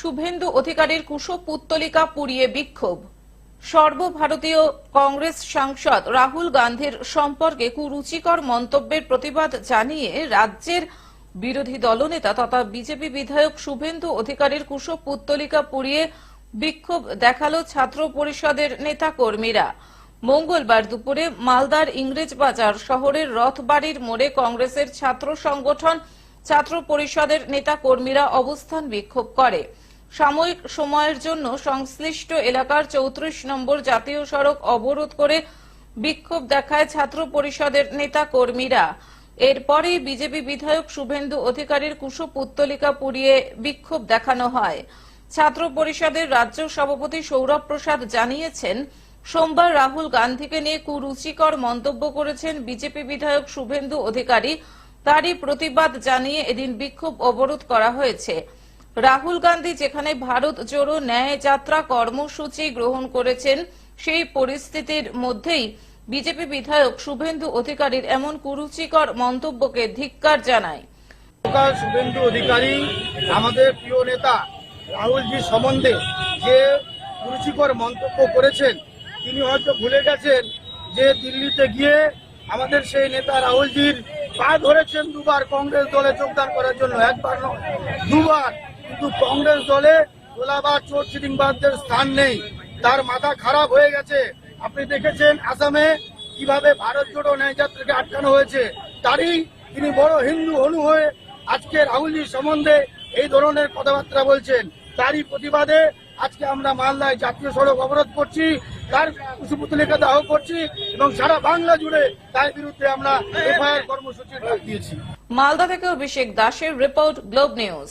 শুভেন্দু অধিকারীর কুশপুত্তলিকা পুড়িয়ে বিক্ষোভ। সর্বভারতীয় কংগ্রেস সাংসদ রাহুল গান্ধীর সম্পর্কে কুরুচিকর মন্তব্যের প্রতিবাদ জানিয়ে রাজ্যের বিরোধী দলনেতা তথা বিজেপি বিধায়ক শুভেন্দু অধিকারীর কুশপুত্তলিকা পুড়িয়ে বিক্ষোভ দেখাল ছাত্র পরিষদের নেতাকর্মীরা। মঙ্গলবার দুপুরে মালদার ইংরেজবাজার শহরের রথবাড়ির মোড়ে কংগ্রেসের ছাত্র সংগঠন ছাত্র পরিষদের নেতা কর্মীরা অবস্থান বিক্ষোভ করে। সাময়িক সময়ের জন্য সংশ্লিষ্ট এলাকার চৌত্রিশ নম্বর জাতীয় সড়ক অবরোধ করে বিক্ষোভ দেখায় ছাত্র পরিষদের নেতা কর্মীরা এরপরেই বিজেপি বিধায়ক শুভেন্দু অধিকারীর কুশপুত্তলিকা পুড়িয়ে বিক্ষোভ দেখানো হয়। ছাত্র পরিষদের রাজ্য সভাপতি সৌরভ প্রসাদ জানিয়েছেন, সোমবার রাহুল গান্ধীকে নিয়ে কুরুচিকর মন্তব্য করেছেন বিজেপি বিধায়ক শুভেন্দু অধিকারী। তারই প্রতিবাদ জানিয়ে এদিন বিক্ষোভ অবরোধ করা হয়েছে। রাহুল গান্ধী যেখানে ভারত জোড়ো ন্যায় যাত্রা কর্মসূচি গ্রহণ করেছেন, সেই পরিস্থিতির মধ্যেই বিজেপি বিধায়ক শুভেন্দু অধিকারীর এমন কুরুচিকর মন্তব্যকে ধিক্কার জানায়। শুভেন্দু অধিকারী, আমাদের প্রিয় নেতা রাহুলজি সম্বন্ধে যে কুরুচিকর মন্তব্য করেছেন, তিনি হয়তো ভুলে গেছেন যে দিল্লিতে গিয়ে আমাদের সেই নেতা রাহুলজির পা ধরেছেন দুবার, কংগ্রেস দলে যোগদান করার জন্য। একবার নয়, দুবার। কিন্তু কংগ্রেস দলে তোলাবাদ চোর চিটিংবাদদের স্থান নেই। তার মাথা খারাপ হয়ে গেছে। আপনি দেখেছেন আসামে কীভাবে ভারত জোড়ো ন্যায় যাত্রাকে আটকানো হয়েছে। তারই তিনি বড় হিন্দু হনু হয়ে আজকে রাহুলজির সম্বন্ধে এই ধরনের কথাবার্তা বলছেন। তারই প্রতিবাদে আজকে আমরা মালদায় জাতীয় সড়ক অবরোধ করছি, তার কুশপুতলিকা দাহ করছি এবং সারা বাংলা জুড়ে তার বিরুদ্ধে আমরা এফআইআর কর্মসূচির ডাক দিয়েছি। মালদা থেকে অভিষেক দাসের রিপোর্ট গ্লোব নিউজ।